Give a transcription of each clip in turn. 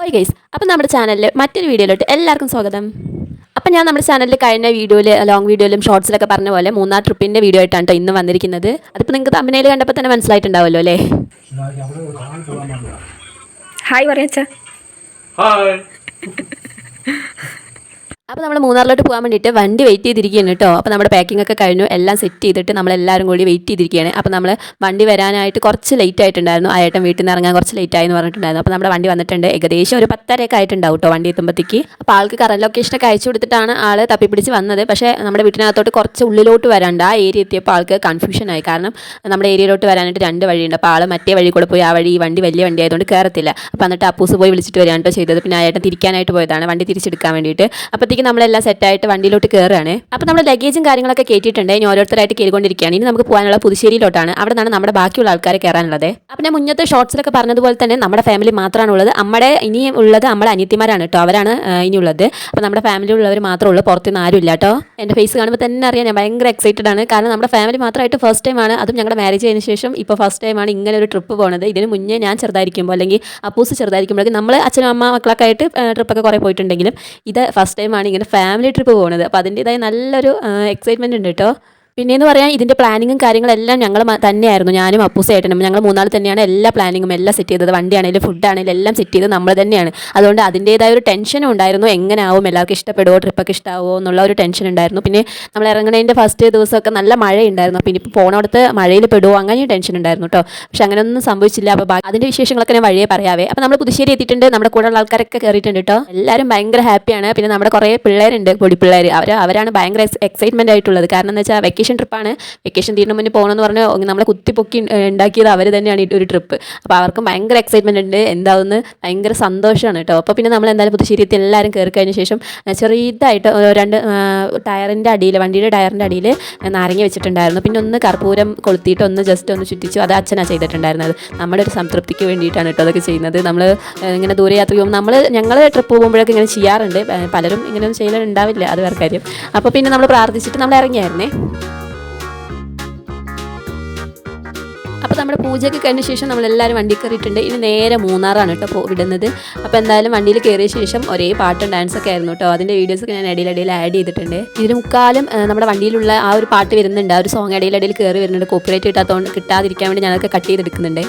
ഓയ് ഗൈസ് അപ്പം നമ്മുടെ ചാനലിൽ മറ്റൊരു വീഡിയോയിലോട്ട് എല്ലാവർക്കും സ്വാഗതം. അപ്പം ഞാൻ നമ്മുടെ ചാനലിൽ കഴിഞ്ഞ വീഡിയോയിൽ ലോങ് വീഡിയോയിലും ഷോർട്സിലൊക്കെ പറഞ്ഞ പോലെ മൂന്നാർ ട്രിപ്പിന്റെ വീഡിയോ ആയിട്ടാണ് കേട്ടോ ഇന്ന് വന്നിരിക്കുന്നത്. അതിപ്പോൾ നിങ്ങൾക്ക് തമ്മിനയിൽ കണ്ടപ്പോൾ തന്നെ മനസ്സിലായിട്ടുണ്ടാവുമല്ലോ അല്ലേ? ഹായ് പറയാച്ചാ ഹായ് അപ്പോൾ നമ്മൾ മൂന്നാറിലോട്ട് പോകാൻ വേണ്ടിയിട്ട് വണ്ടി വെയിറ്റ് ചെയ്തിരിക്കുകയാണ് കേട്ടോ അപ്പോൾ നമ്മുടെ പാക്കിംഗ് ഒക്കെ കഴിഞ്ഞു. എല്ലാം സെറ്റ് ചെയ്തിട്ട് നമ്മളെല്ലാവരും കൂടി വെയിറ്റ് ചെയ്തിരിക്കുകയാണ്. അപ്പോൾ നമ്മൾ വണ്ടി വരാനായിട്ട് കുറച്ച് ലേറ്റ് ആയിട്ടുണ്ടായിരുന്നു. ആ ഏട്ടൻ വീട്ടിൽ നിന്ന് ഇറങ്ങാൻ കുറച്ച് ലേറ്റ് ആയെന്ന് പറഞ്ഞിട്ടുണ്ടായിരുന്നു. അപ്പോൾ നമ്മുടെ വണ്ടി വന്നിട്ടുണ്ട്. ഏകദേശം ഒരു പത്തരയൊക്കെ ആയിട്ടുണ്ടാവും കേട്ടോ വണ്ടി എത്തുമ്പോഴത്തേക്ക് അപ്പോൾ ആൾക്ക് കറണ്ട് ലൊക്കേഷനൊക്കെ അയച്ചു കൊടുത്തിട്ടാണ് ആൾ തപ്പിപ്പിടിച്ച് വന്നത്. പക്ഷേ നമ്മുടെ വീട്ടിനകത്തോട്ട് കുറച്ച് ഉള്ളിലോട്ട് വരാണ്ട്. ആ ഏരിയ എത്തിയപ്പോൾ ആൾക്ക് കൺഫ്യൂഷൻ ആയി. കാരണം നമ്മുടെ ഏരിയയിലോട്ട് വരാനായിട്ട് രണ്ട് വഴിയുണ്ട്. അപ്പോൾ ആൾ മറ്റേ വഴി കൂടെ പോയി ആ വഴി ഈ വണ്ടി വലിയ വണ്ടി ആയതുകൊണ്ട് കയറത്തില്ല അപ്പോൾ എന്നിട്ട് അപ്പൂസ് പോയി വിളിച്ചിട്ട് വരികയാണ് ചെയ്തത്. പിന്നെ ആ ഏട്ടൻ തിരിക്കാനായിട്ട് പോയതാണ്. വണ്ടി തിരിച്ചെടുക്കാൻ വേണ്ടിയിട്ട്. അപ്പോഴത്തേക്ക് നമ്മളെല്ലാം സെറ്റായിട്ട് വണ്ടിയിലോട്ട് കയറുകയാണ് അപ്പോൾ നമ്മൾ ലഗേജും കാര്യങ്ങളൊക്കെ കയറ്റിയിട്ടുണ്ട് ഇനി ഓരോരുത്തരായിട്ട് കയറിക്കൊണ്ടിരിക്കുകയാണ് ഇനി നമുക്ക് പോകാനുള്ള പുതുശ്ശേരിയിലോട്ടാണ്. അവിടെ നിന്നാണ് നമ്മുടെ ബാക്കിയുള്ള ആൾക്കാരെ കയറാനുള്ളത് അപ്പോൾ ഞാൻ മുന്നത്തെ ഷോർട്സിലൊക്കെ പറഞ്ഞതുപോലെ തന്നെ നമ്മുടെ ഫാമിലി മാത്രമാണ് ഉള്ളത് നമ്മുടെ ഇനി ഉള്ളത് നമ്മുടെ അനിയത്തിമാരാണ് കേട്ടോ. അവരാണ് ഇനിയുള്ളത് അപ്പോൾ നമ്മുടെ ഫാമിലി ഉള്ളവർ മാത്രമേ ഉള്ളൂ. പുറത്തുനിന്ന് ആരും ഇല്ല കേട്ടോ. എന്റെ ഫേസ് കാണുമ്പോൾ തന്നെ അറിയാം ഞാൻ ഭയങ്കര എക്സൈറ്റഡ് ആണ്. കാരണം നമ്മുടെ ഫാമിലി മാത്രമായിട്ട് ഫസ്റ്റ് ടൈമാണ് അതും ഞങ്ങളുടെ മാരേജ് ചെയ്തതിന് ശേഷം ഇപ്പോൾ ഫസ്റ്റ് ടൈമാണ് ഇങ്ങനെ ഒരു ട്രിപ്പ് പോകുന്നത് ഇതിന് മുന്നേ ഞാൻ ചെറുതായിരിക്കുമ്പോൾ അല്ലെങ്കിൽ അപ്പൂസ് ചെറുതായിരിക്കുമ്പോഴേക്കും നമ്മൾ അച്ഛനും അമ്മ മക്കളൊക്കെ ആയിട്ട് ട്രിപ്പൊക്കെ കുറേ പോയിട്ടുണ്ടെങ്കിലും ഇത് ഫസ്റ്റ് ടൈമാണ് ഇങ്ങനെ ഫാമിലി ട്രിപ്പ് പോകുന്നത് അപ്പോൾ അതിന്റേതായ നല്ലൊരു എക്സൈറ്റ്മെന്റ് ഉണ്ട് കേട്ടോ പിന്നെയെന്ന് പറയാൻ ഇതിന്റെ പ്ലാനിങ്ങും കാര്യങ്ങളെല്ലാം ഞങ്ങൾ തന്നെയായിരുന്നു. ഞാനും അപ്പൂസേട്ടനും ഞങ്ങൾ മൂന്നാൾ തന്നെയാണ് എല്ലാ പ്ലാനിങ്ങും എല്ലാം സെറ്റ് ചെയ്തത്. വണ്ടിയാണെങ്കിലും ഫുഡാണെങ്കിലും എല്ലാം സെറ്റ് ചെയ്തത് നമ്മൾ തന്നെയാണ്. അതുകൊണ്ട് അതിന്റേതായ ഒരു ടെൻഷനും ഉണ്ടായിരുന്നു. എങ്ങനെ ആവും എല്ലാവർക്കും ഇഷ്ടപ്പെടുമോ ട്രിപ്പൊക്കെ ഇഷ്ടമാവോ എന്നുള്ള ഒരു ടെൻഷൻ ഉണ്ടായിരുന്നു. പിന്നെ നമ്മൾ ഇറങ്ങുന്നതിന്റെ ഫസ്റ്റ് ദിവസമൊക്കെ നല്ല മഴയുണ്ടായിരുന്നു. അപ്പോൾ ഇനിയിപ്പോൾ പോണോടത്ത് മഴയിൽ പെടുവോ? അങ്ങനെ ടെൻഷൻ ഉണ്ടായിരുന്നു കേട്ടോ പക്ഷെ അങ്ങനെയൊന്നും സംഭവിച്ചില്ല. അപ്പോൾ അതിന്റെ വിശേഷങ്ങളൊക്കെ ഞാൻ വഴിയെ പറയാവേ. അപ്പോൾ നമ്മൾ പുതുശ്ശേരി എത്തിയിട്ടുണ്ട്. നമ്മുടെ കൂടെയുള്ള ആൾക്കാരൊക്കെ കയറിയിട്ടുണ്ട് കേട്ടോ എല്ലാവരും ഭയങ്കര ഹാപ്പിയാണ് പിന്നെ നമ്മുടെ കുറേ പിള്ളേരുണ്ട്. പൊടി പിള്ളേർ അവർ അവരാണ് ഭയങ്കര എക്സൈറ്റ്മെന്റ് ആയിട്ടുള്ളത്. കാരണം എന്ന് വെച്ചാൽ വെക്കേഷൻ ട്രിപ്പാണ് വെക്കേഷൻ തീരുന്ന മുന്നേ പോകണമെന്ന് പറഞ്ഞ് നമ്മളെ കുത്തിപ്പൊക്കി ഉണ്ടാക്കിയത് അവർ തന്നെയാണ് ഈ ഒരു ട്രിപ്പ് അപ്പോൾ അവർക്കും ഭയങ്കര എക്സൈറ്റ്മെന്റ് ഉണ്ട്. എന്താവുന്ന ഭയങ്കര സന്തോഷമാണ് കേട്ടോ. അപ്പോൾ പിന്നെ നമ്മൾ എന്തായാലും പുതുശ്ശേരിയത്തിൽ എല്ലാവരും കയറി കഴിഞ്ഞ ശേഷം ചെറിയ ചെറിയതായിട്ട് രണ്ട് ടയറിന്റെ അടിയിൽ വണ്ടിയുടെ ടയറിന്റെ അടിയിൽ നാരങ്ങ വെച്ചിട്ടുണ്ടായിരുന്നു. പിന്നെ ഒന്ന് കർപ്പൂരം കൊളുത്തിയിട്ട് ഒന്ന് ജസ്റ്റ് ഒന്ന് ചുറ്റിച്ചു. അത് അച്ഛനാണ് ചെയ്തിട്ടുണ്ടായിരുന്നത്. നമ്മുടെ ഒരു സംതൃപ്തിക്ക് വേണ്ടിയിട്ടാണ് കേട്ടോ അതൊക്കെ ചെയ്യുന്നത്. നമ്മൾ ഇങ്ങനെ ദൂരെ യാത്ര പോകുമ്പോൾ നമ്മൾ ഞങ്ങൾ ട്രിപ്പ് പോകുമ്പോഴൊക്കെ ഇങ്ങനെ ചെയ്യാറുണ്ട്. പലരും ഇങ്ങനെയൊന്നും ചെയ്യലുണ്ടാവില്ല. അത് വേറെ കാര്യം. അപ്പോൾ പിന്നെ നമ്മൾ പ്രാർത്ഥിച്ചിട്ട് നമ്മൾ ഇറങ്ങിയായിരുന്നേ. അപ്പോൾ നമ്മുടെ പൂജയൊക്കെ കഴിഞ്ഞ ശേഷം നമ്മളെല്ലാവരും വണ്ടി കയറിയിട്ടുണ്ട്. ഇനി നേരെ മൂന്നാറാണ് കേട്ടോ വിടുന്നത്. അപ്പോൾ എന്തായാലും വണ്ടിയിൽ കയറിയ ശേഷം ഒരേ പാട്ടും ഡാൻസൊക്കെ ആയിരുന്നു കേട്ടോ. അതിന്റെ വീഡിയോസൊക്കെ ഞാൻ ഇടയിലിടയിൽ ആഡ് ചെയ്തിട്ടുണ്ട്. ഇതിന് മുക്കാലും നമ്മുടെ വണ്ടിയിലുള്ള ആ ഒരു പാട്ട് വരുന്നുണ്ട്. ആ ഒരു സോങ് ഇടയിലിടയിൽ കയറി വരുന്നുണ്ട്. കോപ്പിറൈറ്റ് കിട്ടാത്തതുകൊണ്ട് കിട്ടാതിരിക്കാൻ വേണ്ടി ഞാനൊക്കെ കട്ട് ചെയ്തെടുക്കുന്നുണ്ട്.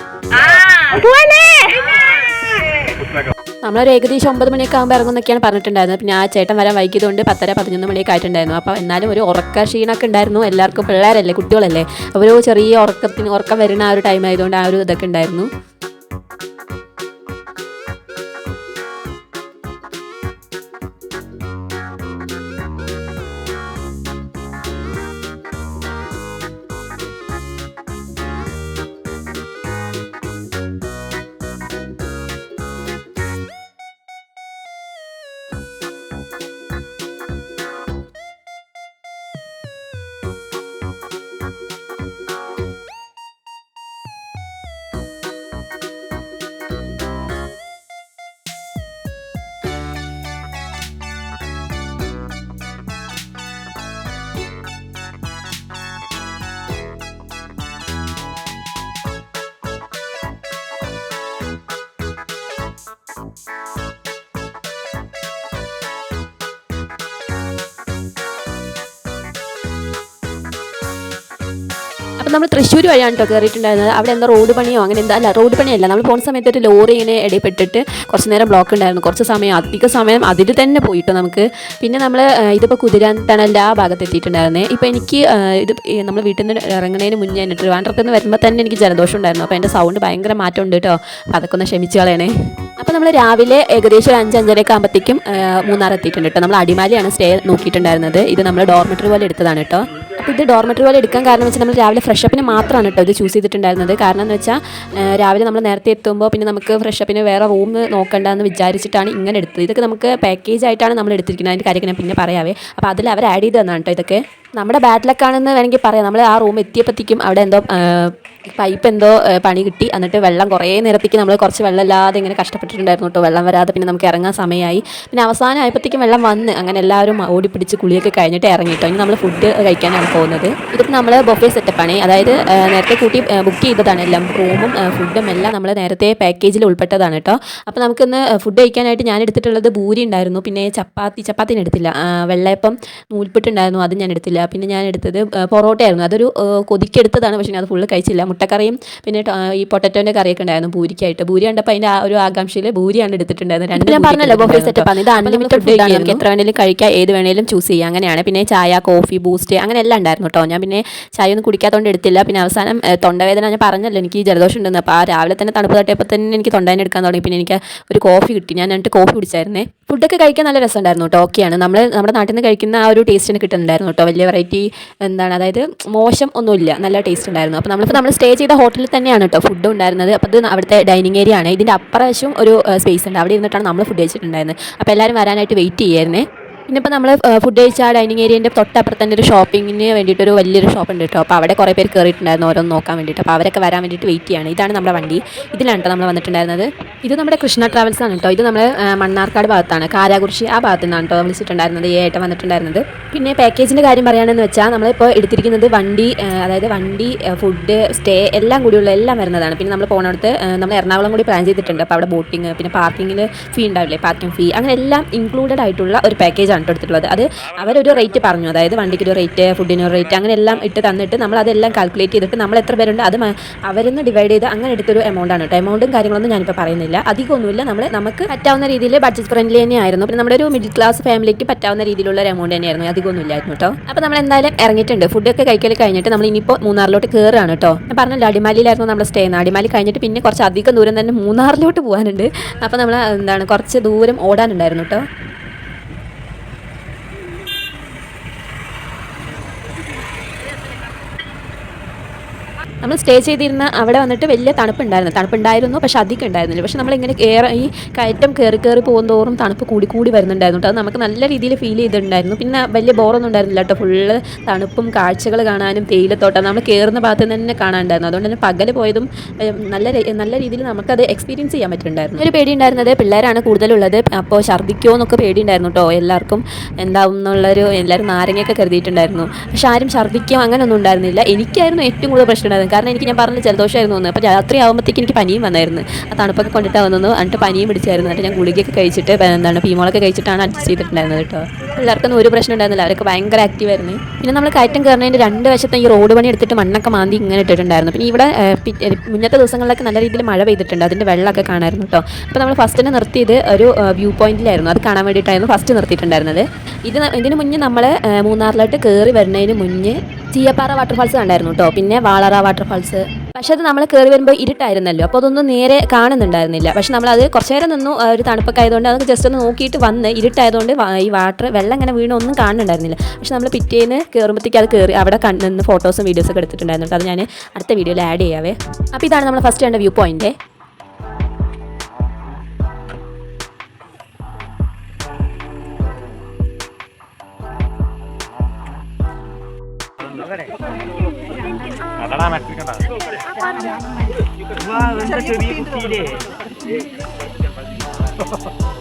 നമ്മളൊരു ഏകദേശം ഒമ്പത് മണിയൊക്കെ ആകുമ്പോൾ ഇറങ്ങുന്നൊക്കെയാണ് പറഞ്ഞിട്ടുണ്ടായിരുന്നത്. പിന്നെ ആ ചേട്ടൻ വരാൻ വൈകിയതുകൊണ്ട് പത്തര പതിനൊന്ന് മണിയൊക്കെ ആയിട്ടുണ്ടായിരുന്നു. അപ്പോൾ എന്നാലും ഒരു ഉറക്ക ക്ഷീണമൊക്കെ ഉണ്ടായിരുന്നു. എല്ലാവർക്കും പിള്ളേരല്ലേ കുട്ടികളല്ലേ? ഒരു ചെറിയ ഉറക്കത്തിന് ഉറക്കം വരുന്ന ആ ഒരു ടൈം ആയതുകൊണ്ട് ആ ഒരു ഇതൊക്കെ ഉണ്ടായിരുന്നു. അപ്പോൾ നമ്മൾ തൃശ്ശൂർ വഴിയാണ് കേട്ടോ കയറിയിട്ടുണ്ടായിരുന്നത് അവിടെ എന്താ റോഡ് പണിയോ അങ്ങനെ എന്താ? അല്ല റോഡ് പണിയല്ല. നമ്മൾ പോകുന്ന സമയത്ത് ഒരു ലോറി ഇങ്ങനെ ഇടയിൽപ്പെട്ടിട്ട് കുറച്ച് നേരം ബ്ലോക്ക് ഉണ്ടായിരുന്നു. കുറച്ച് സമയം അധിക സമയം അതിൽ തന്നെ പോയിട്ടോ നമുക്ക്. പിന്നെ നമ്മൾ ഇതിപ്പോൾ കുതിരാൻ ടണലിന്റെ ആ ഭാഗത്ത് എത്തിയിട്ടുണ്ടായിരുന്നേ ഇപ്പോൾ എനിക്ക് ഇത് നമ്മൾ വീട്ടിൽ നിന്ന് ഇറങ്ങുന്നതിന് മുന്നേ തന്നെ ട്രിവാൻഡ്രത്ത് നിന്ന് വരുമ്പോൾ തന്നെ എനിക്ക് ജലദോഷം ഉണ്ടായിരുന്നു. അപ്പോൾ എന്റെ സൗണ്ട് ഭയങ്കര മാറ്റം ഉണ്ട് കേട്ടോ അപ്പോൾ അതൊക്കെ ഒന്ന് ക്ഷമിച്ച് കളയണേ. അപ്പോൾ നമ്മൾ രാവിലെ ഏകദേശം ഒരു അഞ്ച് അഞ്ചരയൊക്കെ ആകുമ്പോഴത്തേക്കും മൂന്നാർ എത്തിയിട്ടുണ്ട് കേട്ടോ നമ്മൾ അടിമാലിയാണ് സ്റ്റേ നോക്കിയിട്ടുണ്ടായിരുന്നത്. ഇത് നമ്മൾ ഡോർമെറ്ററി പോലെ എടുത്തതാണ് കേട്ടോ അപ്പോൾ ഇത് ഡോർമെറ്ററി പോലെ എടുക്കാൻ കാരണം വെച്ചാൽ നമ്മൾ രാവിലെ ഫ്രഷപ്പിന് മാത്രമാണ് കേട്ടോ ഇത് ചൂസ് ചെയ്തിട്ടുണ്ടായിരുന്നത്. കാരണം എന്ന് വെച്ചാൽ രാവിലെ നമ്മൾ നേരത്തെ എത്തുമ്പോൾ പിന്നെ നമുക്ക് ഫ്രഷപ്പിന് വേറെ റൂം നോക്കണ്ടെന്ന് വിചാരിച്ചിട്ടാണ് ഇങ്ങനെ എടുത്തത്. ഇതൊക്കെ നമുക്ക് പാക്കേജ് ആയിട്ടാണ് നമ്മൾ എടുത്തിരിക്കുന്നത്. അതിന്റെ കാര്യമൊക്കെ ഞാൻ പിന്നെ പറയാവേ. അപ്പോൾ അതിൽ അവർ ആഡ് ചെയ്ത് തന്നാണ് കേട്ടോ ഇതൊക്കെ. നമ്മുടെ ബാഡ് ലക്കാണെന്ന് വേണമെങ്കിൽ പറയാം. നമ്മൾ ആ റൂം എത്തിയപ്പോഴത്തേക്കും അവിടെ എന്തോ പൈപ്പ് എന്തോ പണി കിട്ടി. എന്നിട്ട് വെള്ളം കുറേ നേരത്തേക്ക് നമ്മൾ കുറച്ച് വെള്ളം ഇല്ലാതെ ഇങ്ങനെ കഷ്ടപ്പെട്ടിട്ടുണ്ടായിരുന്നു കേട്ടോ. വെള്ളം വരാതെ പിന്നെ നമുക്ക് ഇറങ്ങാൻ സമയമായി. പിന്നെ അവസാനം ആയപ്പോഴത്തേക്കും വെള്ളം വന്ന് അങ്ങനെ എല്ലാവരും ഓടി പിടിച്ച് കുളിയൊക്കെ കഴിഞ്ഞിട്ട് ഇറങ്ങിയിട്ടോ ഇനി നമ്മൾ ഫുഡ് കഴിക്കാനാണ് പോകുന്നത്. ഇതിപ്പോൾ നമ്മൾ ബൊഫേ സെറ്റപ്പാണ് അതായത് നേരത്തെ കൂട്ടി ബുക്ക് ചെയ്തതാണ് എല്ലാം. റൂമും ഫുഡും എല്ലാം നമ്മൾ നേരത്തെ പാക്കേജിൽ ഉൾപ്പെട്ടതാണ് കേട്ടോ. അപ്പോൾ നമുക്കിന്ന് ഫുഡ് കഴിക്കാനായിട്ട് ഞാൻ എടുത്തിട്ടുള്ളത് ഭൂരി ഉണ്ടായിരുന്നു. പിന്നെ ചപ്പാത്തി ചപ്പാത്തി എടുത്തില്ല വെള്ളയപ്പം നൂൽപ്പിട്ടുണ്ടായിരുന്നു അത് ഞാൻ എടുത്തില്ല. പിന്നെ ഞാൻ എടുത്തത് പൊറോട്ട ആയിരുന്നു അതൊരു കൊതിക്കെടുത്തതാണ്. പക്ഷേ ഞാൻ അത് ഫുള്ള് കഴിച്ചില്ല. മുട്ടക്കറിയും പിന്നെ ഈ പൊട്ടറ്റോന്റെ കറിയൊക്കെ ഉണ്ടായിരുന്നു പൂരിക്കായിട്ട്. പൂരി കണ്ടപ്പോൾ അതിന്റെ ആ ഒരു ആകാംക്ഷയിൽ പൂരിയാണ് എടുത്തിട്ടുണ്ടായിരുന്നത്. രണ്ട് ഞാൻ പറഞ്ഞല്ലോ ബൊഫേ സെറ്റപ്പാണ് ഇത് അൺലിമിറ്റഡ് ഫുഡാണ് നമുക്ക് എത്ര വേണേലും കഴിക്കാം. ഏത് വേണേലും ചൂസ് ചെയ്യാം. അങ്ങനെയാണ്. പിന്നെ ചായ കോഫി ബൂസ്റ്റ് അങ്ങനെ എല്ലാം ഉണ്ടായിരുന്നു കേട്ടോ ഞാൻ പിന്നെ ചായ ഒന്നും കുടിക്കാത്തതുകൊണ്ട് എടുത്തില്ല. പിന്നെ അവസാനം തൊണ്ടവേദന ഞാൻ പറഞ്ഞല്ലോ എനിക്ക് ജലദോഷം ഉണ്ടെന്ന്. അപ്പോൾ ആ രാവിലെ തന്നെ തണുപ്പ് തട്ടിയപ്പോൾ തന്നെ എനിക്ക് തൊണ്ടേനെ എടുക്കാൻ തുടങ്ങി. പിന്നെ എനിക്ക് ഒരു കോഫി കിട്ടി. ഞാൻ എന്നിട്ട് കോഫി കുടിച്ചായിരുന്നേ. ഫുഡൊക്കെ കഴിക്കാൻ നല്ല രസമുണ്ടായിരുന്നു കേട്ടോ ഓക്കെയാണ് നമ്മൾ നമ്മുടെ നാട്ടിൽ നിന്ന് കഴിക്കുന്ന ആ ഒരു ടേസ്റ്റിന് കിട്ടുന്നുണ്ടായിരുന്നു കേട്ടോ വലിയ വെറൈറ്റി എന്താണ് അതായത് മോശം ഒന്നുമില്ല. നല്ല ടേസ്റ്റ് ഉണ്ടായിരുന്നു. അപ്പോൾ നമ്മളിപ്പോൾ നമ്മൾ സ്റ്റേ ചെയ്ത ഹോട്ടലിൽ തന്നെയാണ് കേട്ടോ ഫുഡ് ഉണ്ടായിരുന്നത്. അപ്പോൾ ഇത് അവിടുത്തെ ഡൈനിങ് ഏരിയ ആണ്. ഇതിന്റെ അപ്പുറവശം ഒരു സ്പേസ് ഉണ്ട്. അവിടെ ഇരുന്നിട്ടാണ് നമ്മൾ ഫുഡ് കഴിച്ചിട്ടുണ്ടായിരുന്നത്. അപ്പോൾ എല്ലാവരും വരാനായിട്ട് വെയിറ്റ് ചെയ്യായിരുന്നേ. പിന്നെ ഇപ്പോൾ നമ്മൾ ഫുഡ് കഴിച്ച ഡൈനിങ് ഏരിയന്റെ തൊട്ടപ്പുറത്ത് തന്നെ ഒരു ഷോപ്പിങ്ങിന് വേണ്ടിയിട്ട് ഒരു വലിയൊരു ഷോപ്പ് ഉണ്ട് കേട്ടോ അപ്പോൾ അവിടെ കുറേ പേര് കയറിയിട്ടുണ്ടായിരുന്നു ഓരോന്ന് നോക്കാൻ വേണ്ടിയിട്ട്. അപ്പോൾ അവരൊക്കെ വരാൻ വേണ്ടിയിട്ട് വെയിറ്റ് ചെയ്യാണ്. ഇതാണ് നമ്മുടെ വണ്ടി. ഇതിലാണ് കേട്ടോ നമ്മൾ വന്നിട്ടുണ്ടായിരുന്നത്? ഇത് നമ്മുടെ കൃഷ്ണ ട്രാവൽസ് ആണ് കേട്ടോ ഇത് നമ്മൾ മണ്ണാർക്കാട് ഭാഗത്താണ്. കാരാകുറിശി ആ ഭാഗത്തു നിന്നാണ് കേട്ടോ വിളിച്ചിട്ടുണ്ടായിരുന്നത്. ഈ ആയിട്ട് വന്നിട്ടുണ്ടായിരുന്നത്. പിന്നെ പാക്കേജിന്റെ കാര്യം പറയുകയാണെന്ന് വെച്ചാൽ നമ്മളിപ്പോൾ എടുത്തിരിക്കുന്നത് വണ്ടി അതായത് വണ്ടി ഫുഡ് സ്റ്റേ എല്ലാം കൂടിയുള്ള എല്ലാം വരുന്നതാണ്. പിന്നെ നമ്മൾ പോകണടുത്ത് നമ്മൾ എറണാകുളം കൂടി പ്ലാൻ ചെയ്തിട്ടുണ്ട്. അപ്പോൾ അവിടെ ബോട്ടിങ് പിന്നെ പാർക്കിങ്ങിൽ ഫീ ഉണ്ടാവില്ലേ? പാർക്കിംഗ് ഫീ അങ്ങനെ എല്ലാം ഇൻക്ലൂഡഡ് ആയിട്ടുള്ള ഒരു പാക്കേജാണ് കേട്ടോ എടുത്തിട്ടുള്ളത് അത് അവരൊരു റേറ്റ് പറഞ്ഞു. അതായത് വണ്ടിക്ക് ഒരു റേറ്റ് ഫുഡിന് ഒരു റേറ്റ് അങ്ങനെ എല്ലാം ഇട്ട് തന്നിട്ട് നമ്മൾ അതെല്ലാം കാൽക്കുലേറ്റ് ചെയ്തിട്ട് നമ്മൾ എത്ര പേരുണ്ട് അത് അവരിന്ന് ഡിവൈഡ് ചെയ്ത് അങ്ങനെ എടുത്തൊരു എമൗണ്ട് ആണ് കേട്ടോ എമൗണ്ടും കാര്യങ്ങളൊന്നും ഞാനിപ്പോൾ പറയുന്നില്ല. അധികമൊന്നുമില്ല നമ്മൾ നമുക്ക് പറ്റാവുന്ന രീതിയിൽ ബഡ്ജറ്റ് ഫ്രണ്ട്ലി തന്നെയായിരുന്നു. പിന്നെ നമ്മുടെ ഒരു മിഡിൽ ക്ലാസ് ഫാമിലിക്ക് പറ്റാവുന്ന രീതിയിലുള്ള ഒരു എമൗണ്ട് തന്നെയായിരുന്നു. അധികമൊന്നും ഇല്ലായിരുന്നു കേട്ടോ അപ്പോൾ നമ്മൾ എന്തായാലും ഇറങ്ങിയിട്ടുണ്ട്. ഫുഡൊക്കെ കഴിക്കൽ കഴിഞ്ഞിട്ട് നമ്മൾ ഇനിയിപ്പോൾ മൂന്നാറിലോട്ട് കയറുകയാണ് കേട്ടോ ഞാൻ പറഞ്ഞല്ലോ അടിമാലിയിലായിരുന്നു നമ്മൾ സ്റ്റേ അടിമാലി കഴിഞ്ഞിട്ട് പിന്നെ കുറച്ച് അധികം ദൂരം തന്നെ മൂന്നാറിലോട്ട് പോകാനുണ്ട്. അപ്പോൾ നമ്മൾ എന്താണ് കുറച്ച് ദൂരം ഓടാനുണ്ടായിരുന്നു കേട്ടോ നമ്മൾ സ്റ്റേ ചെയ്തിരുന്ന അവിടെ വന്നിട്ട് വലിയ തണുപ്പുണ്ടായിരുന്നു. തണുപ്പുണ്ടായിരുന്നു പക്ഷെ അധികം ഉണ്ടായിരുന്നില്ല. പക്ഷെ നമ്മളിങ്ങനെ കയറി ഈ കയറ്റം കയറി കയറി പോകുന്തോറും തണുപ്പ് കൂടി കൂടി വരുന്നുണ്ടായിരുന്നു. അത് നമുക്ക് നല്ല രീതിയിൽ ഫീൽ ചെയ്തിട്ടുണ്ടായിരുന്നു. പിന്നെ വലിയ ബോറൊന്നും ഉണ്ടായിരുന്നില്ല കേട്ടോ. ഫുള്ള് തണുപ്പും കാഴ്ചകൾ കാണാനും തേയിലത്തോട്ടം നമ്മൾ കയറുന്ന ഭാഗത്ത് തന്നെ കാണാനുണ്ടായിരുന്നു. അതുകൊണ്ട് തന്നെ പകൽ പോയതും നല്ല നല്ല രീതിയിൽ നമുക്കത് എക്സ്പീരിയൻസ് ചെയ്യാൻ പറ്റുന്നുണ്ടായിരുന്നു ഒരു പേടി ഉണ്ടായിരുന്നത് പിള്ളേരാണ് കൂടുതലുള്ളത്. അപ്പോൾ ഛർദ്ദിക്കുമോ എന്നൊക്കെ പേടി ഉണ്ടായിരുന്നു കേട്ടോ. എല്ലാവർക്കും എന്താവും എന്നുള്ളൊരു എല്ലാവരും നാരങ്ങയൊക്കെ കരുതിയിട്ടുണ്ടായിരുന്നു. പക്ഷെ ആരും ഛർദ്ദിക്കുകയോ അങ്ങനെയൊന്നും ഉണ്ടായിരുന്നില്ല. എനിക്കായിരുന്നു ഏറ്റവും കൂടുതൽ പ്രശ്നം ഉണ്ടായിരുന്നത്. കാരണം എനിക്ക് ഞാൻ പറഞ്ഞ ജലദോഷമായിരുന്നു വന്നത് അപ്പോൾ രാത്രി ആകുമ്പോഴത്തേക്ക് എനിക്ക് പനിയും വന്നായിരുന്നു. ആ തണുപ്പൊക്കെ കൊണ്ടിട്ടാണ് വന്നത് എന്നിട്ട് പനിയും പിടിച്ചായിരുന്നു. എന്നിട്ട് ഞാൻ ഗുളികയൊക്കെ കഴിച്ചിട്ട് എന്താണ് പീമോളൊക്കെ കഴിച്ചിട്ടാണ് അഡ്ജസ്റ്റ് ചെയ്തിട്ടുണ്ടായിരുന്നത് കേട്ടോ. പിള്ളേർക്കൊന്നും ഒരു പ്രശ്നം ഉണ്ടായിരുന്നില്ല. അവരൊക്കെ ഭയങ്കര ആക്റ്റീവ് ആയിരുന്നു. പിന്നെ നമ്മൾ കയറ്റം കയറുന്നതിന്റെ രണ്ട് വശത്തെ ഈ റോഡ് പണി എടുത്തിട്ട് മണ്ണൊക്കെ മാന്തി ഇങ്ങനെ ഇട്ടിട്ടുണ്ടായിരുന്നു. പിന്നെ ഇവിടെ മുന്നത്തെ ദിവസങ്ങളിലൊക്കെ നല്ല രീതിയിൽ മഴ പെയ്തിട്ടുണ്ട്. അതിന്റെ വെള്ളമൊക്കെ കാണായിരുന്നു കേട്ടോ. അപ്പോൾ നമ്മൾ ഫസ്റ്റ് ഫസ്റ്റിനെ നിർത്തിയത് ഒരു വ്യൂ പോയിന്റിലായിരുന്നു അത് കാണാൻ വേണ്ടിയിട്ടായിരുന്നു ഫസ്റ്റ് നിർത്തിയിട്ടുണ്ടായിരുന്നത്. ഇത് ഇതിന് മുന്നേ നമ്മൾ മൂന്നാറിലോട്ട് കയറി വരുന്നതിന് മുന്നേ ചീയപ്പാറ വാട്ടർഫാൾസ് കണ്ടായിരുന്നു കേട്ടോ. പിന്നെ വാളറ വാട്ടർഫാൾസ് പക്ഷെ അത് നമ്മൾ കയറി വരുമ്പോൾ ഇരുട്ടായിരുന്നല്ലോ. അപ്പോൾ അതൊന്നും നേരെ കാണുന്നുണ്ടായിരുന്നില്ല. പക്ഷെ നമ്മൾ അത് കുറച്ച് നേരം നിന്നു ഒരു തണുപ്പൊക്കെ ആയതുകൊണ്ട് അത് ജസ്റ്റ് ഒന്ന് നോക്കിയിട്ട് വന്ന് ഇരുട്ടായതുകൊണ്ട് ഈ വാട്ടർ വെള്ളം ഇങ്ങനെ വീണ് ഒന്നും കാണുന്നുണ്ടായിരുന്നില്ല. പക്ഷെ നമ്മൾ പിറ്റേന്ന് കയറുമ്പോഴത്തേക്ക് അത് കയറി അവിടെ നിന്ന് ഫോട്ടോസും വീഡിയോസൊക്കെ എടുത്തിട്ടുണ്ടായിരുന്നു. അത് ഞാൻ അടുത്ത വീഡിയോയിൽ ആഡ് ചെയ്യാവേ. അപ്പോൾ ഇതാണ് നമ്മൾ ഫസ്റ്റ് കണ്ട വ്യൂ പോയിന്റ് അതാ മെട്രിക്കണ്ട ചെറിയ കുട്ടിയില്ലേ ഇതുപോലെ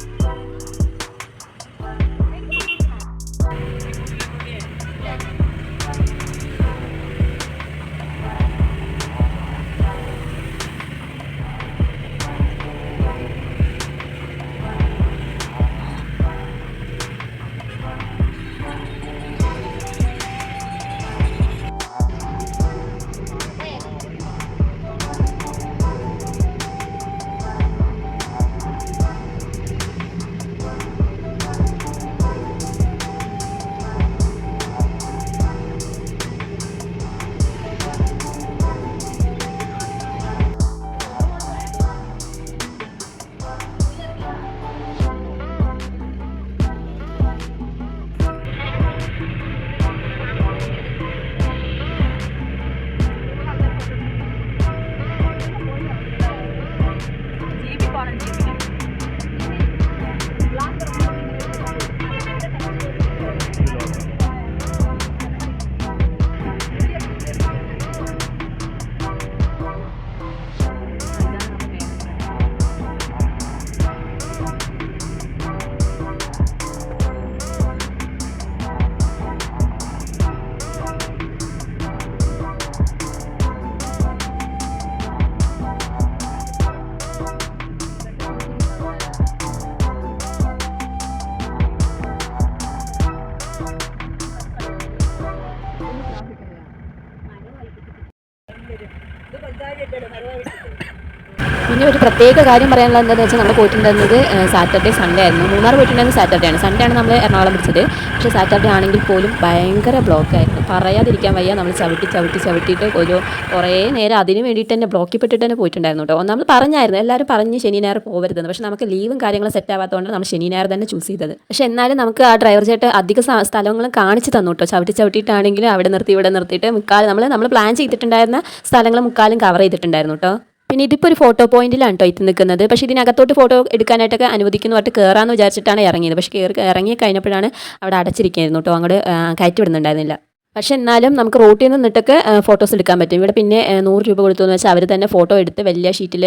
പിന്നെ ഒരു പ്രത്യേക കാര്യം പറയാനുള്ളത് എന്താണെന്ന് വെച്ചാൽ നമ്മൾ പോയിട്ടുണ്ടായിരുന്നത് സാറ്റർഡേ സൺഡേ ആയിരുന്നു. മൂന്നാർ പോയിട്ടുണ്ടായിരുന്നത് സാറ്റർഡേ ആണ്. സൺഡേ ആണ് നമ്മൾ എറണാകുളം പിടിച്ചത് പക്ഷേ സാറ്റർഡേ ആണെങ്കിൽ പോലും ഭയങ്കര ബ്ലോക്ക് ആയിരുന്നു. പറയാതിരിക്കാൻ വയ്യ. നമ്മൾ ചവിട്ടി ചവിട്ടി ചവിട്ടിയിട്ട് ഒരു കുറേ നേരം അതിന് വേണ്ടിയിട്ട് തന്നെ ബ്ലോക്കിൽ പെട്ടിട്ട് തന്നെ പോയിട്ടുണ്ടായിരുന്നു കേട്ടോ. നമ്മൾ പറഞ്ഞായിരുന്നു. എല്ലാവരും പറഞ്ഞ് ശനി ഞായർ പോകരുതെന്ന് പക്ഷേ നമുക്ക് ലീവും കാര്യങ്ങളും സെറ്റ് ആവാത്തതുകൊണ്ട് നമ്മൾ ശനി ഞായർ തന്നെ ചൂസ് ചെയ്തത്. പക്ഷേ എന്നാലും നമുക്ക് ആ ഡ്രൈവർ ചേട്ട് അധിക സ്ഥലങ്ങളും കാണിച്ച് തന്നു കേട്ടോ. ചവിട്ടി ചവിട്ടിയിട്ടാണെങ്കിലും അവിടെ നിർത്തി ഇവിടെ നിർത്തിയിട്ട് മുക്കാൽ നമ്മൾ നമ്മൾ പ്ലാൻ ചെയ്തിട്ടുണ്ടായിരുന്ന സ്ഥലങ്ങൾ മുക്കാലും കവർ ചെയ്തിട്ടുണ്ടായിരുന്നു കേട്ടോ. പിന്നെ ഇതിപ്പോൾ ഒരു ഫോട്ടോ പോയിന്റിലാണ് കേട്ടോ ഇത് നിൽക്കുന്നത് പക്ഷേ ഇതിനകത്തോട്ട് ഫോട്ടോ എടുക്കാനായിട്ടൊക്കെ അനുവദിക്കുന്നു പറഞ്ഞിട്ട് കയറാമെന്ന് വിചാരിച്ചിട്ടാണ് ഇറങ്ങിയത്. പക്ഷേ കയറി ഇറങ്ങി കഴിഞ്ഞപ്പോഴാണ് അവിടെ അടച്ചിരിക്കുകയായിരുന്നു കേട്ടോ അങ്ങോട്ട് കയറ്റി വിടുന്നുണ്ടായിരുന്നില്ല. പക്ഷേ എന്നാലും നമുക്ക് റോട്ടിൽ നിന്ന് നിന്നിട്ടൊക്കെ ഫോട്ടോസ് എടുക്കാൻ പറ്റും. ഇവിടെ പിന്നെ നൂറ് രൂപ കൊടുത്തു എന്ന് വെച്ചാൽ അവർ തന്നെ ഫോട്ടോ എടുത്ത് വലിയ ഷീറ്റിൽ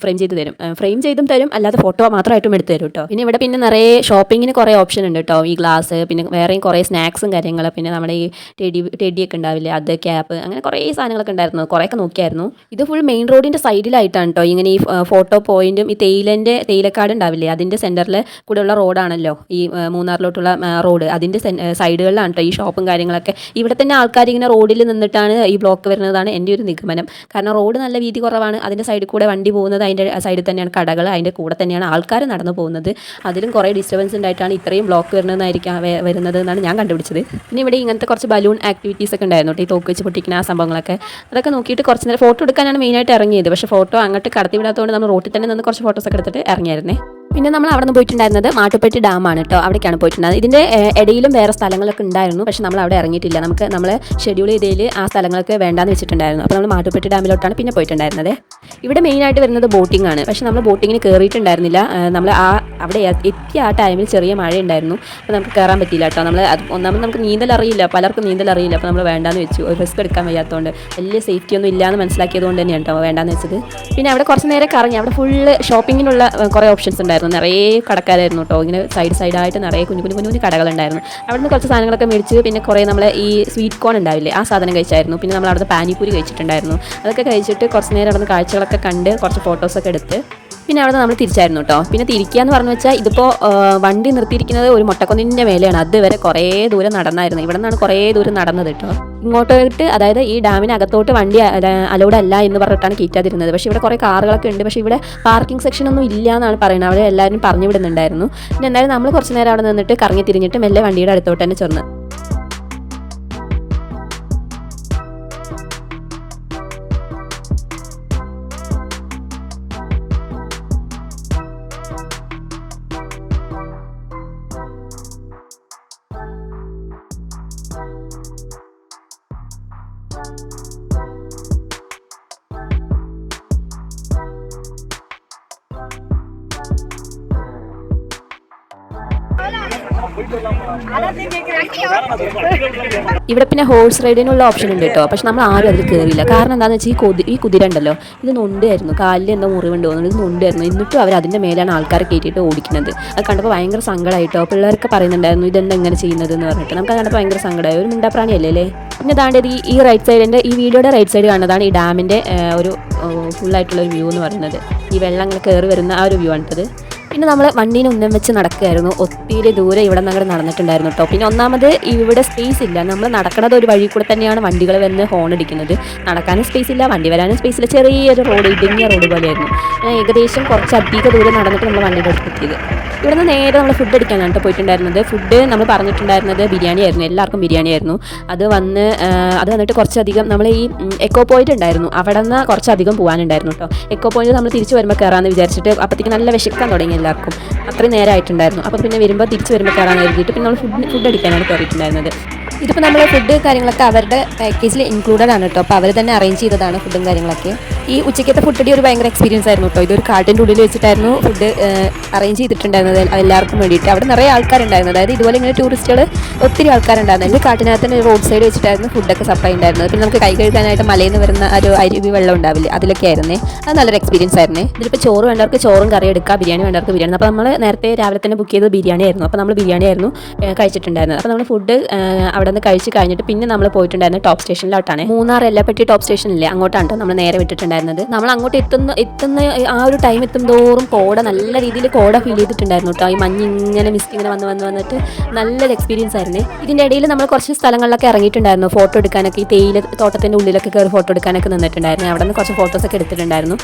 ഫ്രെയിം ചെയ്ത് തരും. ഫ്രെയിം ചെയ്തും തരും അല്ലാതെ ഫോട്ടോ മാത്രമായിട്ടും എടുത്ത് തരും കേട്ടോ പിന്നെ ഇവിടെ പിന്നെ നിറയെ ഷോപ്പിങ്ങിന് കുറേ ഓപ്ഷൻ ഉണ്ട് കേട്ടോ ഈ ഗ്ലാസ് പിന്നെ വേറെയും കുറേ സ്നാക്സും കാര്യങ്ങൾ പിന്നെ നമ്മുടെ ഈ ടെഡി ടെഡിയൊക്കെ ഉണ്ടാവില്ലേ അത് ക്യാപ്പ് അങ്ങനെ കുറേ സാധനങ്ങളൊക്കെ ഉണ്ടായിരുന്നു. കുറേയൊക്കെ നോക്കിയായിരുന്നു. ഇത് ഫുൾ മെയിൻ റോഡിന്റെ സൈഡിലായിട്ടാണ് കേട്ടോ ഇങ്ങനെ ഈ ഫോട്ടോ പോയിന്റും ഈ തേയിലന്റെ തേയിലക്കാട് ഉണ്ടാവില്ലേ അതിന്റെ സെന്ററിൽ കൂടെയുള്ള റോഡാണല്ലോ ഈ മൂന്നാറിലോട്ടുള്ള റോഡ് അതിന്റെ സൈഡുകളിലാണ് കേട്ടോ ഈ ഷോപ്പും കാര്യങ്ങളൊക്കെ ഇവിടെ തന്നെ ആൾക്കാർ ഇങ്ങനെ റോഡിൽ നിന്നിട്ടാണ് ഈ ബ്ലോക്ക് വരുന്നതാണ് എന്റെ ഒരു നിഗമനം. കാരണം റോഡ് നല്ല വീതി കുറവാണ്. അതിന്റെ സൈഡിൽ കൂടെ വണ്ടി പോകുന്നത് അതിന്റെ സൈഡിൽ തന്നെയാണ് കടകൾ. അതിന്റെ കൂടെ തന്നെയാണ് ആൾക്കാർ നടന്നു പോകുന്നത്. അതിലും കുറേ ഡിസ്റ്റർബൻസ് ഉണ്ടായിട്ടാണ് ഇത്രയും ബ്ലോക്ക് വരുന്നതായിരിക്കാം വരുന്നത് എന്നാണ് ഞാൻ കണ്ടുപിടിച്ചത്. പിന്നെ ഇവിടെ ഇങ്ങനത്തെ കുറച്ച് ബലൂൺ ആക്ടിവിറ്റീസ് ഒക്കെ ഉണ്ടായിരുന്നു. ഈ തോക്ക് വെച്ച് പൊട്ടിക്കുന്ന ആ സംഭവങ്ങളൊക്കെ. അതൊക്കെ നോക്കിയിട്ട് കുറച്ച് നേരം ഫോട്ടോ എടുക്കാനാണ് മെയിനായിട്ട് ഇറങ്ങിയത്. പക്ഷേ ഫോട്ടോ അങ്ങോട്ട് കടത്തി വിടാത്തതുകൊണ്ട് നമ്മൾ റോട്ടിൽ തന്നെ നിന്ന് കുറച്ച് ഫോട്ടോസൊക്കെ എടുത്തിട്ട് ഇറങ്ങിയായിരുന്നേ. പിന്നെ നമ്മൾ അവിടെ നിന്ന് പോയിട്ടുണ്ടായിരുന്നത് മാട്ടുപ്പെട്ടി ഡാമാണ് കേട്ടോ അവിടേക്കാണ് പോയിട്ടുണ്ടായിരുന്നത്. ഇതിന്റെ ഇടയിലും വേറെ സ്ഥലങ്ങളൊക്കെ ഉണ്ടായിരുന്നു. പക്ഷെ നമ്മൾ അവിടെ ഇറങ്ങിയിട്ടില്ല. നമുക്ക് നമ്മൾ ഷെഡ്യൂൾ ചെയ്തതിൽ ആ സ്ഥലങ്ങളൊക്കെ വേണ്ടാന്ന് വെച്ചിട്ടുണ്ടായിരുന്നു. അപ്പോൾ നമ്മൾ മാട്ടുപ്പെട്ടി ഡാമിലോട്ടാണ് പിന്നെ പോയിട്ടുണ്ടായിരുന്നത്. ഇവിടെ മെയിനായിട്ട് വരുന്നത് ബോട്ടിംഗ് ആണ്. പക്ഷെ നമ്മൾ ബോട്ടിങ്ങിന് കയറിയിട്ടുണ്ടായിരുന്നില്ല നമ്മൾ ആ അവിടെ എത്തിയ ആ ടൈമിൽ ചെറിയ മഴ ഉണ്ടായിരുന്നു അപ്പോൾ നമുക്ക് കയറാൻ പറ്റിയില്ല കേട്ടോ നമ്മൾ അത് ഒന്നാമത് നമുക്ക് നീന്തൽ അറിയില്ല. പലർക്കും നീന്തൽ അറിയില്ല. അപ്പോൾ നമ്മൾ വേണ്ടാന്ന് വെച്ചു. ഒരു റിസ്ക് എടുക്കാൻ വയ്യാത്തതുകൊണ്ട് വലിയ സേഫ്റ്റി ഒന്നും ഇല്ലാന്ന് മനസ്സിലാക്കിയത് കൊണ്ട് തന്നെയാണ് കേട്ടോ വേണ്ടാന്ന് വെച്ചത്. പിന്നെ അവിടെ കുറച്ച് നേരം കറങ്ങി. അവിടെ ഫുള്ള് ഷോപ്പിങ്ങിനുള്ള കുറേ ഓപ്ഷൻസ് ഉണ്ടായിരുന്നു. നിറയെ കടക്കാരായിരുന്നു കേട്ടോ ഇങ്ങനെ സൈഡ് സൈഡായിട്ട് നിറയെ കുഞ്ഞു കുഞ്ഞു കുഞ്ഞു കുഞ്ഞു കടകളുണ്ടായിരുന്നു. അവിടെ നിന്ന് കുറച്ച് സാധനങ്ങളൊക്കെ മേടിച്ച് പിന്നെ കുറേ നമ്മൾ ഈ സ്വീറ്റ് കോൺ ഉണ്ടാവില്ലേ ആ സാധനം കഴിച്ചായിരുന്നു. പിന്നെ നമ്മൾ അവിടുത്തെ പാനിപ്പൂരി കഴിച്ചിട്ടുണ്ടായിരുന്നു. അതൊക്കെ കഴിച്ചിട്ട് കുറച്ച് നേരം അവിടെ നിന്ന് കാഴ്ചകളൊക്കെ കണ്ട് കുറച്ച് ഫോട്ടോസൊക്കെ എടുത്ത് പിന്നെ അവിടെ നമ്മൾ തിരിച്ചായിരുന്നു കേട്ടോ പിന്നെ തിരിക്കുക എന്ന് പറഞ്ഞു വെച്ചാൽ ഇതിപ്പോൾ വണ്ടി നിർത്തിയിരിക്കുന്നത് ഒരു മുട്ടക്കൊന്നിന്റെ മേലെയാണ്. അതുവരെ കുറേ ദൂരം നടന്നായിരുന്നു. ഇവിടെ നിന്നാണ് കുറേ ദൂരം നടന്നത് കേട്ടോ ഇങ്ങോട്ടോട്ട് അതായത് ഈ ഡാമിനകത്തോട്ട് വണ്ടി അലൗഡ് അല്ല എന്ന് പറഞ്ഞിട്ടാണ് കയറ്റാതിരുന്നത്. പക്ഷേ ഇവിടെ കുറേ കാറുകളൊക്കെ ഉണ്ട്. പക്ഷേ ഇവിടെ പാർക്കിംഗ് സെക്ഷൻ ഒന്നും ഇല്ല എന്നാണ് പറയുന്നത്. അവിടെ എല്ലാവരും പറഞ്ഞു വിടുന്നുണ്ടായിരുന്നു. പിന്നെ എന്തായാലും നമ്മൾ കുറച്ച് നേരം അവിടെ നിന്നിട്ട് കറങ്ങി തിരിഞ്ഞിട്ട് മെല്ലെ വണ്ടിയുടെ അടുത്തോട്ട് തന്നെ ചെന്ന്. ഇവിടെ പിന്നെ ഹോഴ്സ് റൈഡിനുള്ള ഓപ്ഷൻ ഉണ്ട് കേട്ടോ. പക്ഷെ നമ്മൾ ആരും അതിൽ കയറിയില്ല കാരണം എന്താണെന്ന് വെച്ചാൽ ഈ കുതി ഈ കുതിര ഉണ്ടല്ലോ ഇത് നൊണ്ടായിരുന്നു കാലിൽ എന്തോ മുറിവുണ്ട് തോന്നുന്നു. ഇത് നൊണ്ടായിരുന്നു എന്നിട്ടും അവർ അതിന്റെ മേലാണ് ആൾക്കാരെ കയറ്റിയിട്ട് ഓടിക്കുന്നത്. അത് കണ്ടപ്പോൾ ഭയങ്കര സങ്കടമായിട്ടോ? പിള്ളേർക്ക് പറയുന്നുണ്ടായിരുന്നു ഇതെന്താ ഇങ്ങനെ ചെയ്യുന്നത്? എന്ന് പറഞ്ഞിട്ട്. നമുക്ക് കണ്ടപ്പോൾ ഭയങ്കര സങ്കടമായി. ഒരു മിണ്ടാപ്രാണിയല്ലേ അല്ലേ പിന്നെ താണ്ടത് ഈ ഈ റൈറ്റ് സൈഡിന്റെ ഈ വീഡിയോയുടെ റൈറ്റ് സൈഡ് കാണുന്നതാണ് ഈ ഡാമിന്റെ ഒരു ഫുള്ളായിട്ടുള്ള ഒരു വ്യൂ എന്ന് പറയുന്നത്. ഈ വെള്ളം അങ്ങനെ കയറി വരുന്ന ആ ഒരു വ്യൂ ആണിട്ടത് പിന്നെ നമ്മൾ വണ്ടീനെ ഉന്നം വെച്ച് നടക്കുകയായിരുന്നു. ഒത്തിരി ദൂരെ ഇവിടെ നിന്ന് നടന്നിട്ടുണ്ടായിരുന്നു കേട്ടോ പിന്നെ ഒന്നാമത് ഇവിടെ സ്പേസ് ഇല്ല. നമ്മൾ നടക്കുന്നത് ഒരു വഴി കൂടെ തന്നെയാണ് വണ്ടികൾ വന്ന് ഹോൺ അടിക്കുന്നത്. നടക്കാനും സ്പേസ് ഇല്ല. വണ്ടി വരാനും സ്പേസ് ഇല്ല. ചെറിയൊരു റോഡ് ഇടുങ്ങിയ റോഡ് പോലെയായിരുന്നു. ഏകദേശം കുറച്ച് അധിക ദൂരം നടന്നിട്ട് നമ്മൾ വണ്ടി അടുത്ത് ഇവിടെ നിന്ന് നേരെ നമ്മൾ ഫുഡ് അടിക്കാനാണ് കേട്ടോ പോയിട്ടുണ്ടായിരുന്നത്. ഫുഡ് നമ്മൾ പറഞ്ഞിട്ടുണ്ടായിരുന്നത് ബിരിയാണി ആയിരുന്നു. എല്ലാവർക്കും ബിരിയാണി ആയിരുന്നു. അത് വന്ന് അത് വന്നിട്ട് കുറച്ചധികം നമ്മൾ ഈ എക്കോ പോയിന്റ് ഉണ്ടായിരുന്നു. അവിടെ നിന്ന് കുറച്ചധികം പോകാനുണ്ടായിരുന്നു കേട്ടോ എക്കോ പോയിന്റ് നമ്മൾ തിരിച്ച് വരുമ്പോൾ കയറാമെന്ന് വിചാരിച്ചിട്ട് അപ്പോഴത്തേക്ക് നല്ല വിശക്കാൻ തുടങ്ങി എല്ലാവർക്കും. അത്രയും നേരമായിട്ടുണ്ടായിരുന്നു അപ്പോൾ പിന്നെ വരുമ്പോൾ തിരിച്ച് വരുമ്പോൾ കയറാൻ കരുതിയിട്ട് പിന്നെ നമ്മൾ ഫുഡ് ഫുഡ് അടിക്കാനാണ് കയറിയിട്ടുണ്ടായിരുന്നത്. ഇതിപ്പോൾ നമ്മൾ ഫുഡ് കാര്യങ്ങളൊക്കെ അവരുടെ പാക്കേജിൽ ഇൻക്ലൂഡഡ് ആണ് കേട്ടോ. അപ്പോൾ അവർ തന്നെ അറേഞ്ച് ചെയ്തതാണ് ഫുഡും കാര്യങ്ങളൊക്കെ. ഈ ഉച്ചയ്ക്കത്തെ ഫുഡ് ഒരു ഭയങ്കര എക്സ്പീരിയൻസ് ആയിരുന്നു കേട്ടോ ഇതൊരു കാട്ടിന്റെ ഉള്ളിൽ വെച്ചിട്ടായിരുന്നു ഫുഡ് അറേഞ്ച് ചെയ്തിട്ടുണ്ടായിരുന്നത് എല്ലാവർക്കും വേണ്ടിയിട്ട്. അവിടെ നിറയെ ആൾക്കാരുണ്ടായിരുന്നു. അതായത് ഇതുപോലെ ഇങ്ങനെ ടൂറിസ്റ്റുകൾ ഒത്തിരി ആൾക്കാരുണ്ടായിരുന്നു. അതിന്റെ കാട്ടിനകത്ത് തന്നെ റോഡ് സൈഡ് വെച്ചിട്ടായിരുന്നു ഫുഡൊക്കെ സപ്ലൈ ഉണ്ടായിരുന്നത്. പിന്നെ നമുക്ക് കൈ കഴുകാനായിട്ട് മലയിൽ നിന്ന് വരുന്ന ഒരു അരുവി വെള്ളം ഉണ്ടാവില്ല അതിലൊക്കെ ആയിരുന്നേ. അത് നല്ലൊരു എക്സ്പീരിയൻസ് ആയിരുന്നേ. ഇതിലിപ്പോൾ ചോറ് വേണ്ടവർക്ക് ചോറും കറി എടുക്കുക ബിരിയാണി വേണ്ടവർക്ക് ബിരിയാണി. അപ്പോൾ നമ്മൾ നേരത്തെ രാവിലെ തന്നെ ബുക്ക് ചെയ്തത് ബിരിയാണി ആയിരുന്നു. അപ്പോൾ നമ്മൾ ബിരിയാണി ആയിരുന്നു കഴിച്ചിട്ടുണ്ടായിരുന്നത്. അപ്പോൾ നമ്മൾ ഫുഡ് അവിടെ നിന്ന് കഴിച്ച് കഴിഞ്ഞിട്ട് പിന്നെ നമ്മൾ പോയിട്ടുണ്ടായിരുന്നത് ടോപ്പ് സ്റ്റേഷനിലോട്ടാണ് മൂന്നാർ എല്ലാപ്പെട്ടി ടോപ്പ് സ്റ്റേഷനില്ലേ അങ്ങോട്ടാണ് നമ്മൾ നേരെ വിട്ടിട്ടുണ്ടായിരുന്നത്. നമ്മൾ അങ്ങോട്ട് എത്തുന്ന എത്തുന്ന ആ ഒരു ടൈം എത്തും തോറും കോട നല്ല രീതിയിൽ കോട ഫീൽ ചെയ്തിട്ടുണ്ടായിരുന്നു കേട്ടോ. ഈ മഞ്ഞ് ഇങ്ങനെ മിസ്റ്റ് ഇങ്ങനെ വന്ന് വന്ന് വന്നിട്ട് നല്ലൊരു എക്സ്പീരിയൻസ് ആയിരുന്നു. ഇതിന്റെ ഇടയിൽ നമ്മൾ കുറച്ച് സ്ഥലങ്ങളിലൊക്കെ ഇറങ്ങിയിട്ടുണ്ടായിരുന്നു. ഫോട്ടോ എടുക്കാനൊക്കെ ഈ തേയില തോട്ടത്തിന്റെ ഉള്ളിലൊക്കെ കയറി ഫോട്ടോ എടുക്കാനൊക്കെ നിന്നിട്ടുണ്ടായിരുന്നു. അവിടെ നിന്ന് കുറച്ച് ഫോട്ടോസൊക്കെ എടുത്തിട്ടുണ്ടായിരുന്നു.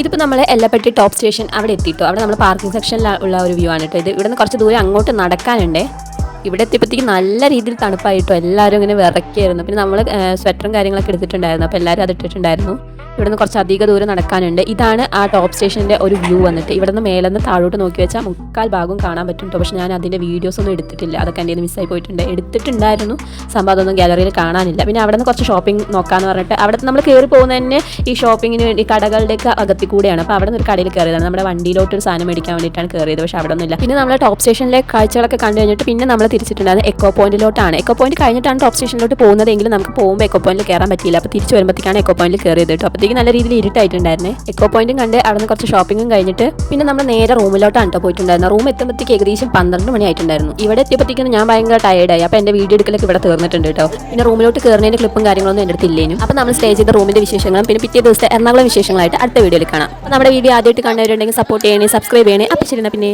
ഇതിപ്പോൾ നമ്മൾ എല്ലപ്പെട്ടി ടോപ്പ് സ്റ്റേഷൻ അവിടെ എത്തിയിട്ടു അവിടെ നമ്മൾ പാർക്കിംഗ് സെക്ഷനിൽ ഉള്ള ഒരു വ്യൂ ആണ് കേട്ടോ ഇത്. ഇവിടെ നിന്ന് കുറച്ച് ദൂരം അങ്ങോട്ട് നടക്കാനുണ്ടേ. ഇവിടെ എത്തിയപ്പോഴത്തേക്ക് നല്ല രീതിയിൽ തണുപ്പായിട്ടോ എല്ലാവരും ഇങ്ങനെ വിറക്കിയായിരുന്നു. പിന്നെ നമ്മൾ സ്വെറ്ററും കാര്യങ്ങളൊക്കെ എടുത്തിട്ടുണ്ടായിരുന്നു. അപ്പോൾ എല്ലാവരും അത് ഇട്ടിട്ടുണ്ടായിരുന്നു. ഇവിടെ നിന്ന് കുറച്ച് അധിക ദൂരം നടക്കാനുണ്ട്. ഇതാണ് ആ ടോപ്പ് സ്റ്റേഷന്റെ ഒരു വ്യൂ വന്നിട്ട്. ഇവിടെ നിന്ന് മേലെ നിന്ന് താഴോട്ട് നോക്കി വെച്ചാൽ മുക്കാൽ ഭാഗം കാണാൻ പറ്റും കേട്ടോ പക്ഷേ ഞാൻ അതിന്റെ വീഡിയോസ് ഒന്നും എടുത്തിട്ടില്ല. അതൊക്കെ എന്റെ മിസ്സായി പോയിട്ടുണ്ട്. എടുത്തിട്ടുണ്ടായിരുന്നു. സംഭവം അതൊന്നും ഗാലറിയിൽ കാണാനില്ല. പിന്നെ അവിടെ നിന്ന് കുറച്ച് ഷോപ്പിംഗ് നോക്കാമെന്ന് പറഞ്ഞിട്ട് അവിടെ നമ്മൾ കയറി പോകുന്നത് തന്നെ ഈ ഷോപ്പിങ്ങിന് വേണ്ടി കടകളുടെയൊക്കെ അകത്തി കൂടെയാണ്. അപ്പോൾ അവിടെ നിന്ന് ഒരു കടയിൽ കയറിയതാണ്. നമ്മുടെ വണ്ടിയിലോട്ട് ഒരു സാധനം മേടിക്കാൻ വേണ്ടിയിട്ടാണ് കയറിയത്. പക്ഷേ അവിടെ ഒന്നുമില്ല. പിന്നെ നമ്മൾ ടോപ്പ് സ്റ്റേഷനിലെ കാഴ്ചകളൊക്കെ കണ്ടു കഴിഞ്ഞിട്ട് പിന്നെ നമ്മൾ തിരിച്ചിട്ടുണ്ടായിരുന്നു എക്കോ പോയിന്റിലോട്ടാണ് എക്കോ പോയിന്റ് കഴിഞ്ഞിട്ടാണ് ടോപ്പ് സ്റ്റേഷനിലോട്ട് പോകുന്നതെങ്കിലും നമുക്ക് പോകുമ്പോൾ എക്കോ പോയിന്റിൽ കയറാൻ പറ്റിയില്ല. അപ്പോൾ തിരിച്ച് വരുമ്പോഴത്തേക്കാണ് എക്കോ പോയിന്റിൽ കയറിയത് കേട്ടോ. അപ്പോഴത്തേക്ക് നല്ല രീതിയിൽ ഇരുട്ടായിട്ടുണ്ടായിരുന്നേ. എക്കോ പോയിന്റും കണ്ട് അവിടെ കുറച്ച് ഷോപ്പിംഗും കഴിഞ്ഞിട്ട് പിന്നെ നമ്മൾ നേരെ റൂമിലോട്ടാണ് കേട്ടോ പോയിട്ടുണ്ടായിരുന്നത്. റൂം എത്തുമ്പോഴത്തേക്ക് ഏകദേശം പന്ത്രണ്ട് മണി ആയിട്ടുണ്ടായിരുന്നു ഇവിടെ എത്തിയപ്പോഴത്തേക്കും ഞാൻ ഭയങ്കര ടയർഡായി അപ്പോൾ എന്റെ വീഡിയോ എടുക്കലൊക്കെ ഇവിടെ തീർന്നിട്ടുണ്ട് കേട്ടോ പിന്നെ റൂമിലോട്ട് കയറുന്നതിന്റെ ക്ലിപ്പും കാര്യങ്ങളൊന്നും എന്റെ അടുത്ത് ഇല്ലേനും അപ്പോൾ നമ്മൾ സ്റ്റേ ചെയ്ത റൂമിന്റെ വിശേഷങ്ങളും പിന്നെ പിറ്റേ ദിവസത്തെ എറണാകുളം വിശേഷങ്ങളായിട്ട് അടുത്ത വീഡിയോയിൽ കാണാം. അപ്പോൾ നമ്മുടെ വീഡിയോ ആദ്യമായിട്ട് കണ്ടവരുണ്ടെങ്കിൽ സപ്പോർട്ട് ചെയ്യണേ സബ്സ്ക്രൈബ് ചെയ്യണേ. അപ്പോൾ ശരി പിന്നെ.